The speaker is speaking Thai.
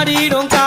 ดีดาดีดง